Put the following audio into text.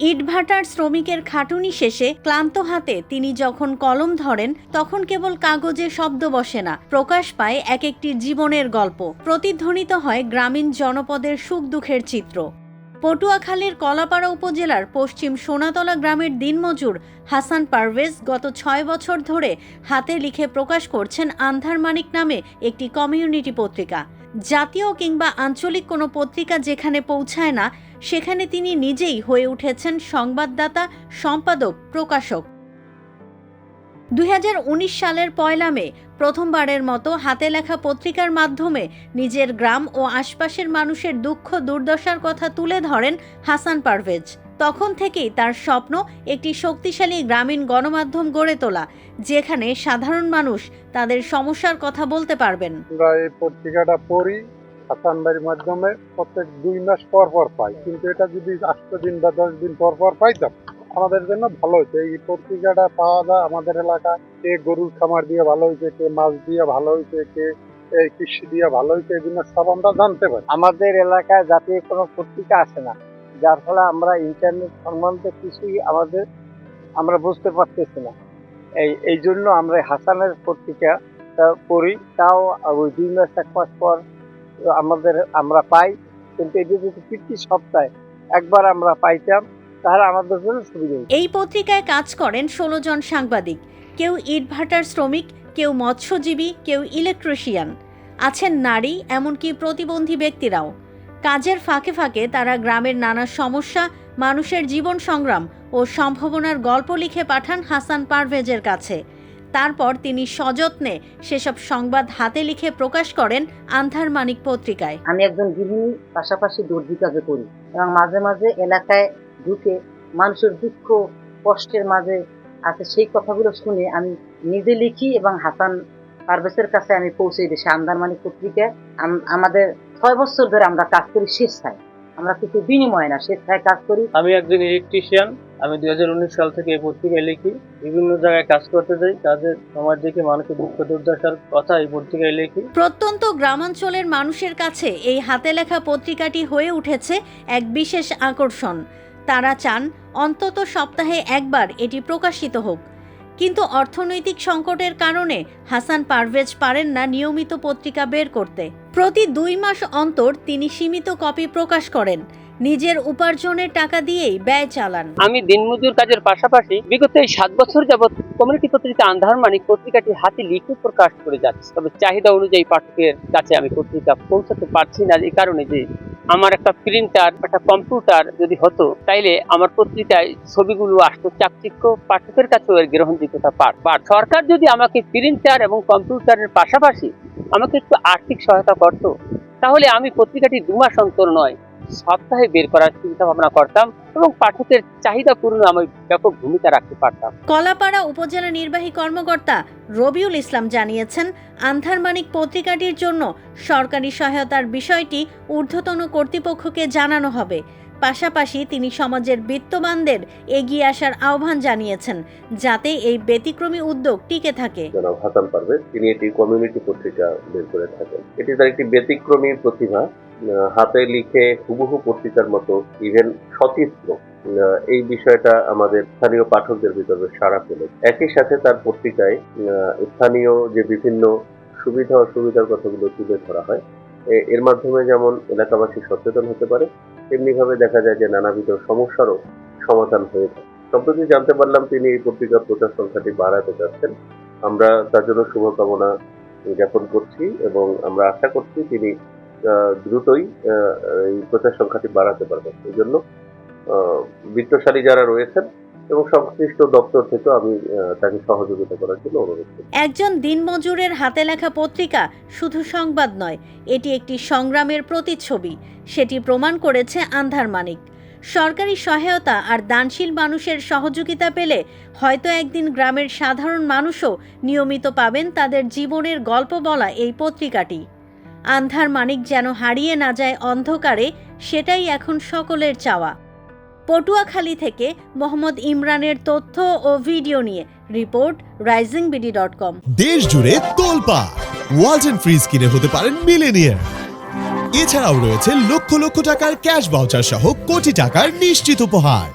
ইটভাটার শ্রমিকের খাটুনি শেষে ক্লান্ত হাতে তিনি যখন কলম ধরেন, তখন কেবল কাগজে শব্দ বসে না। প্রকাশ পায় এক একটি জীবনের গল্প। প্রতিধ্বনিত হয় গ্রামীণ জনপদের সুখ দুঃখের চিত্র। পটুয়াখালীর কলাপাড়া উপজেলার পশ্চিম সোনাতলা গ্রামের দিনমজুর হাসান পারভেজ গত ছয় বছর ধরে হাতে লিখে প্রকাশ করছেন আন্ধার মানিক নামে একটি কমিউনিটি পত্রিকা। জাতীয় কিংবা আঞ্চলিক কোনো পত্রিকা যেখানে পৌঁছায় না সেখানে তিনি নিজেই হয়ে উঠেছেন সংবাদদাতা, সম্পাদক, প্রকাশক। দুই হাজার উনিশ সালের পয়লা মে, প্রথমবারের মতো হাতে লেখা পত্রিকার মাধ্যমে নিজের গ্রাম ও আশপাশের মানুষের দুঃখ, দুর্দশার কথা তুলে ধরেন হাসান পারভেজ। তখন থেকেই তার স্বপ্ন একটি শক্তিশালী গ্রামীণ গণমাধ্যম গড়ে তোলা, যেখানে সাধারণ মানুষ তাদের সমস্যার কথা বলতে পারবেন। আমরা এই পত্রিকাটা পড়ি হাসান ভাইয়ের মাধ্যমে প্রত্যেক দুই মাস পর পর পাই। কিন্তু এটা যদি আষ্ট দিন বা দশ দিন পর পর পাইতাম, আমাদের জন্য ভালো হয়েছে এই পত্রিকাটা পাওয়া যায় আমাদের এলাকা। কে গরুর খামার দিয়ে ভালো হয়েছে কে মাছ দিয়ে ভালো হয়েছে কে এই কৃষি দিয়ে ভালো হয়েছে এগুলো সব আমরা জানতে পারি। আমাদের এলাকায় জাতীয় কোনো পত্রিকা আসে না। যার ফলে আমরা ইন্টারনেট সম্বন্ধে কিছুই আমাদের, আমরা বুঝতে পারতেছি না। এই এই জন্য আমরা হাসানের পত্রিকা পড়ি। তাও ওই দুই মাস, এক মাস পর আমাদের, আমরা পাই, কিন্তু এটা যদি প্রতি সপ্তাহে একবার আমরা পাইতাম, তাহলে আমাদের জন্য সুবিধা এই পত্রিকায় কাজ করেন ষোলো জন সাংবাদিক। কেউ ইটভাটার শ্রমিক, কেউ মৎস্যজীবী, কেউ ইলেকট্রিশিয়ান। আছেন নারী, এমনকি প্রতিবন্ধী ব্যক্তিরাও। কাজের ফাঁকে ফাঁকে তারা গ্রামের নানা সমস্যা, মানুষের জীবন সংগ্রাম ও সম্ভাবনার গল্প লিখে পাঠান হাসান পারভেজের কাছে। তারপর তিনি সযত্নে সেসব সংবাদ হাতে লিখে প্রকাশ করেন আন্ধার মানিক পত্রিকায়। আমি একজন গৃহিণী, পাশাপাশি দর্জি কাজে করি এবং মাঝে মাঝে এলাকায় ঢুকে মানুষের দুঃখ, কষ্টের মাঝে আছে সেই কথাগুলো শুনে আমি নিজে লিখি এবং হাসান পারভেজের কাছে আমি পৌঁছে দিই সে আন্দারমানি পত্রিকায়। আমাদের ছয় বছর ধরে আমরা কাজ করি স্বেচ্ছায় আমরা কিছু বিনিময় না স্বেচ্ছায় কাজ করি। আমি একজন ইলেকট্রিশিয়ান আমি দু হাজার উনিশ সাল থেকে এই পত্রিকায় লিখি। বিভিন্ন জায়গায় কাজ করতে যাই কাজের সমাজ দেখে মানুষের দুঃখ দুর্দশার কথা এই পত্রিকায় লিখি। প্রত্যন্ত গ্রামাঞ্চলের মানুষের কাছে এই হাতে লেখা পত্রিকাটি হয়ে উঠেছে এক বিশেষ আকর্ষণ। তারা চান অন্তত সপ্তাহে একবার এটি প্রকাশিত হোক। কিন্তু অর্থনৈতিক সংকটের কারণে হাসান পারভেজ পারেন না নিয়মিত পত্রিকা বের করতে। প্রতি দুই মাস অন্তর তিনি সীমিত কপি প্রকাশ করেন। নিজের উপার্জনের টাকা দিয়েই ব্যয় চালান। আমি দিনমজুর কাজের পাশাপাশি বিগত এই সাত বছর যাবৎ কমিউনিটি পত্রিকা আন্ধার মানিক পত্রিকাটি হাতে লিখে প্রকাশ করে যাচ্ছে। তবে চাহিদা অনুযায়ী পাঠকের কাছে আমি পত্রিকা পৌঁছাতে পারছি না এই কারণে যে আমার একটা প্রিন্টার একটা কম্পিউটার যদি হতো, তাইলে আমার পত্রিকায় ছবিগুলো আসতো চাকচিক্য পাঠকের কাছে এর গ্রহণযোগ্যতা বা সরকার যদি আমাকে প্রিন্টার এবং কম্পিউটারের পাশাপাশি আমাকে একটু আর্থিক সহায়তা করতো, তাহলে আমি পত্রিকাটি দু মাস অন্তর নয় সপ্তাহে বের করার চিন্তা ভাবনা করতাম এবং পাঠকের চাহিদা পূরণে আমি ব্যাপক ভূমিকা রাখতে পারতাম। কলাপাড়া উপজেলা নির্বাহী কর্মকর্তা রবিউল ইসলাম জানিয়েছেন আন্ধার মানিক পত্রিকাটির জন্য সরকারি সহায়তার বিষয়টি ঊর্ধ্বতন কর্তৃপক্ষকে জানানো হবে। পাশাপাশি তিনি সমাজের বিত্তবানদের এগিয়ে আসার আহ্বান জানিয়েছেন যাতে এই ব্যতিক্রমী উদ্যোগ টিকে থাকে। জনাব হাসান পারভেজ তিনি এটি কমিউনিটি পত্রিকা বের করে থাকেন। এটি তার একটি ব্যতিক্রমী প্রতিভা। হাতে লিখে হুবহু পত্রিকার মতো ইভেন সচিত্র এই বিষয়টা আমাদের স্থানীয় পাঠকদের ভিতরে সাড়া পেল একই সাথে তার পত্রিকায় স্থানীয় যে বিভিন্ন সুবিধা অসুবিধার কথাগুলো তুলে ধরা হয় এর মাধ্যমে যেমন এলাকাবাসী সচেতন হতে পারে তেমনি ভাবে দেখা যায় যে নানাবিধ সমস্যারও সমাধান হয়ে থাকে। সম্প্রতি জানতে পারলাম তিনি এই পত্রিকার প্রচার সংখ্যাটি বাড়াতে চাচ্ছেন। আমরা তার জন্য শুভকামনা জ্ঞাপন করছি এবং আমরা আশা করছি তিনি দ্রুতই এই প্রচার সংখ্যাটি বাড়াতে পারবেন। এই জন্য বিত্তশালী যারা রয়েছেন এবং সংশ্লিষ্ট দপ্তর থেকেও আমি তাকে সহযোগিতা করার জন্য অনুরোধ করছি। একজন দিনমজুরের হাতে লেখা পত্রিকা শুধু সংবাদ নয়, এটি একটি সংগ্রামের প্রতিচ্ছবি। সেটি প্রমাণ করেছে আন্ধার মানিক। সরকারি সহায়তা আর দানশীল মানুষের সহযোগিতা পেলে হয়তো একদিন গ্রামের সাধারণ মানুষও নিয়মিত পাবেন তাদের জীবনের গল্প বলা এই পত্রিকাটি। আন্ধার মানিক যেন হারিয়ে না যায় অন্ধকারে, সেটাই এখন সকলের চাওয়া। পটুয়াখালী থেকে মোহাম্মদ ইমরানের তথ্য ও ভিডিও নিয়ে report Rising BD dot com. দেশ জুড়ে তোলপা, ওয়ালটন ফ্রিজ কিনে হতে পারেন মিলেনিয়ার এছাড়াও রয়েছে লক্ষ লক্ষ টাকার ক্যাশ ভাউচার সহ কোটি টাকার নিশ্চিত উপহার।